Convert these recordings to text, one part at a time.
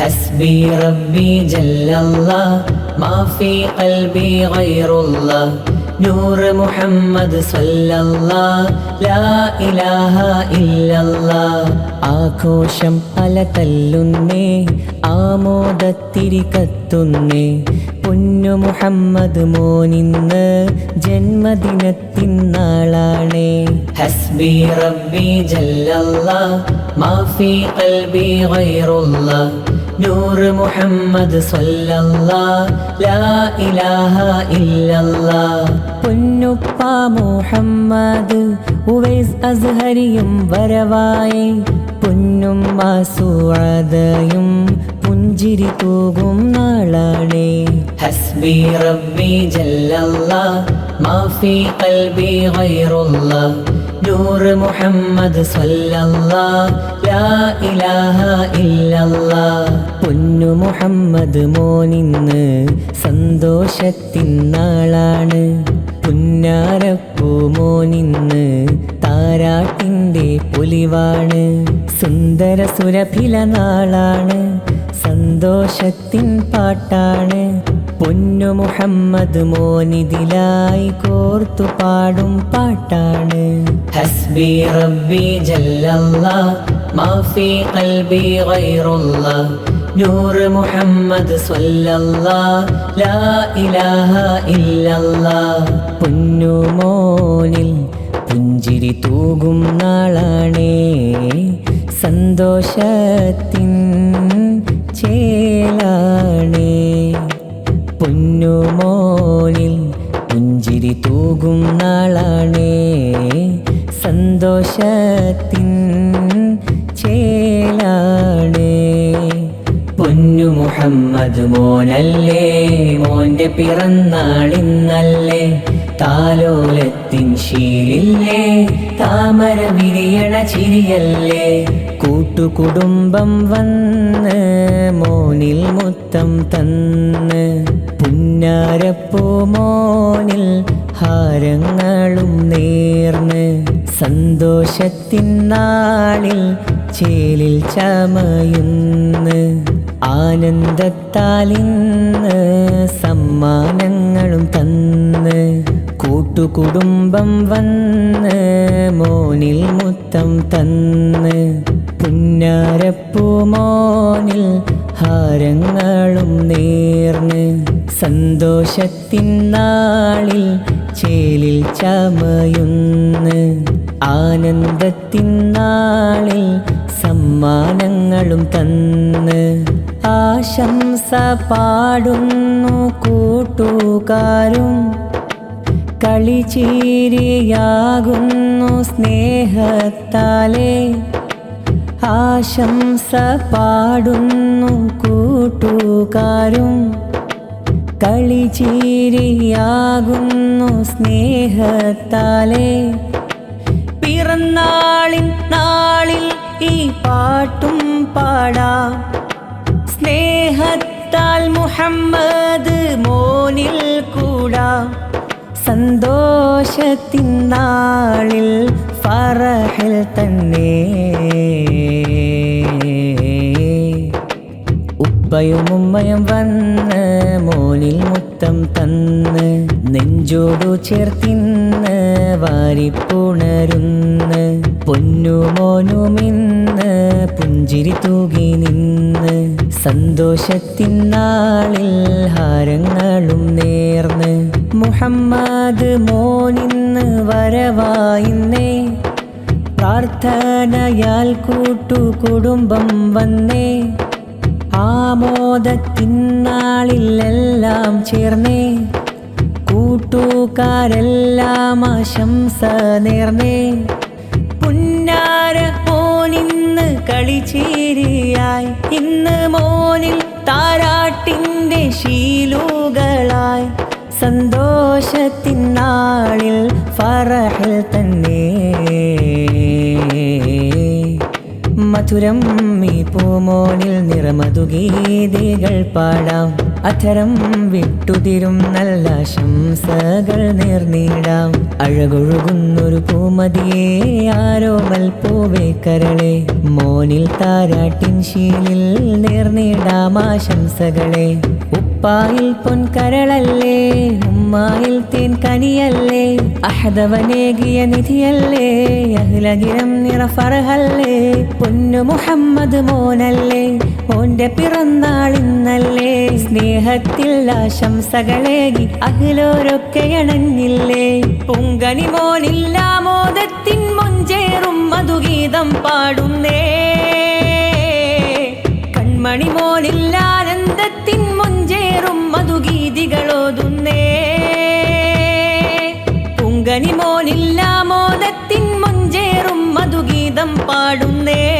حسبي ربي جل الله ما في قلبي غير الله نور محمد صلى الله لا إله إلا الله ആഘോഷം അല തല്ലുന്നേ ആമോദത്തിരി കത്തുന്നേ പൊന്നു മുഹമ്മദ് മോനിന്ന് ജന്മദിനത്തിൻ നാളാണേ ഹസ്ബി റബ്ബി ജല്ലല്ലാ മാഫി ഖൽബി ഗൈറുല്ലാ നൂർ മുഹമ്മദ് പൊന്നുപ്പ മുഹമ്മദ് ഉവൈസ് അസ്ഹരിയും വരവായി. പൊന്നും മാസുവാദയും പുഞ്ചിരി തൂകും നാളാണേ. ഹസ്ബി റബ്ബി ജല്ലല്ലാ മാഫി കൽബി ഗൈറുല്ലാ നൂർ മുഹമ്മദ് പൊന്നു മുഹമ്മദ് മോനിന്ന് സന്തോഷത്തിൻ നാളാണ് പുന്നാരപ്പൂ മോനിന്ന് താരാട്ടിന്റെ പൊലിവാണ്. സുന്ദര സുരഭില നാളാണ്. സന്തോഷത്തിൻ പാട്ടാണ്. പൊന്നു മുഹമ്മദ് മോനിതിലായി കോർത്തു പാടും പാട്ടാണ്. ഹസ്ബി റബ്ബി മാഫി ഖൽബി ഗൈറുല്ലാ. മുഹമ്മദ് പൊന്നു മോനിൽ പുഞ്ചിരി തൂകും നാളാണേ. സന്തോഷത്തിൻ ചേലാണേ. പൊന്നുമോനിൽ പുഞ്ചിരി തൂകും നാളാണേ. സന്തോഷത്തിൻ ചേലാണേ. പൊന്നു മുഹമ്മദ് മോനല്ലേ മോന്റെ പിറന്നാളിന്നല്ലേ താലോലത്തിൻ ശീലില്ലേ താമര വിരിയണ ചിരിയല്ലേ. കൂട്ടുകുടുംബം വന്ന് മോനിൽ മുത്തം തന്ന്. പുന്നാരപ്പൂ മോനിൽ ഹാരങ്ങളും നേർന്ന് സന്തോഷത്തിൻ നാളിൽ ചേലിൽ ചമയുന്ന്. ആനന്ദത്താലിന്ന് സമ്മാനങ്ങളും തന്ന്. കൂട്ടുകുടുംബം വന്ന് മോനിൽ മുത്തം തന്ന്. പുന്നാരപ്പൂ മോനിൽ ഹാരങ്ങളും നേർന്ന്. സന്തോഷത്തിൻ നാളിൽ ചേലിൽ ചമയുന്ന് ആനന്ദത്തിൻ നാളിൽ സമ്മാനങ്ങളും തന്ന് ആശംസ പാടുന്നു കൂട്ടുകാരും കളിചീരിയാകുന്നു സ്നേഹത്താലേ ആശംസ പാടുന്നു കൂട്ടുകാരും കളിചീരിയാകുന്നു സ്നേഹത്താലേ. പിറന്നാളിൻ നാളിൽ ഈ പാട്ടും പാടാം. സ്നേഹത്താൽ മുഹമ്മദ് മോനിൽ കൂടാം. സന്തോഷത്തിൻ നാളിൽ ഫറഹിൽ തന്നെ. ഉപ്പയും ഉമ്മയും വന്ന് മോനിൽ മുത്തം തന്ന് നെഞ്ചോടു ചേർത്തിന്ന് വാരിപ്പുണരുന്ന് പൊന്നു മോനുമിന്ന് പുഞ്ചിരി തൂകി നിന്ന് സന്തോഷത്തിൻ നാളിൽ ഹാരങ്ങളും നേർന്ന് മുഹമ്മദ് മോനിന്ന് വരവായിന്നേ പ്രാർത്ഥനയാൽ കൂട്ടു കുടുംബം വന്നേ ആമോദത്തിന്നാളിലെല്ലാം ചേർന്നേ. കൂട്ടുകാരെല്ലാം ആശംസ നേർന്നേ. പുന്നാര മോനിന്ന് കളിച്ചേരിയായി ഇന്ന് മോനിൽ താരാട്ടിന്റെ ശീലുകളായി. സന്തോഷത്തിന്നാളിൽ ഫറഹിൽ തന്നെ. മധുരം ഈ നിറമതു ഗീതികൾ പാടാം. അധരം വിട്ടുതിരും നല്ല ശംസകൾ നേർന്നിടാം അഴകൊഴുകുന്നൊരു പൂമതിയെ ആരോ മൽപ്പൂവേ കരളെ. മോനിൽ താരാട്ടിൻ ശീലിൽ നേർന്നിടാം ആശംസകളെ ഉപ്പായിൽ പൊൻകരളല്ലേ ഉമ്മായിൽ തേൻ കനിയല്ലേ അഹദവനേകിയ നിധിയല്ലേ അഹ്ലകിരം നിറ ഫറഹല്ലേ പൊന്നു മുഹമ്മദ് മോനല്ലേ ഓന്റെ പിറന്നാൾ ഇന്നല്ലേ സ്നേഹത്തിൽ ആശംസകളേകി അഖിലോരൊക്കെ അണഞ്ഞില്ലേ പൊങ്കണി മോനില്ല മോദത്തിൻ മൊഞ്ചേറും മധുഗീതം പാടുന്നേ. കൺമണി മോനില്ല മധുഗീതം പാടുന്നേ.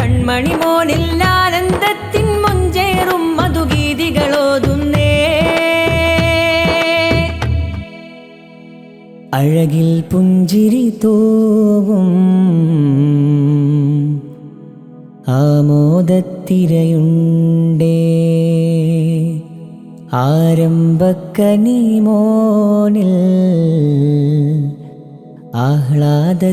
കൺമണി മോനില്ല ആനന്ദത്തിൻ മുഞ്ചേറും മധുഗീതികളോതുന്നേ. അഴകിൽ പുഞ്ചിരി തോവും. ആമോദത്തിരയുണ്ടേ. ആരംഭക്കനി മോനിൽ ആഹ്ലാദത്തിരയുണ്ടേ.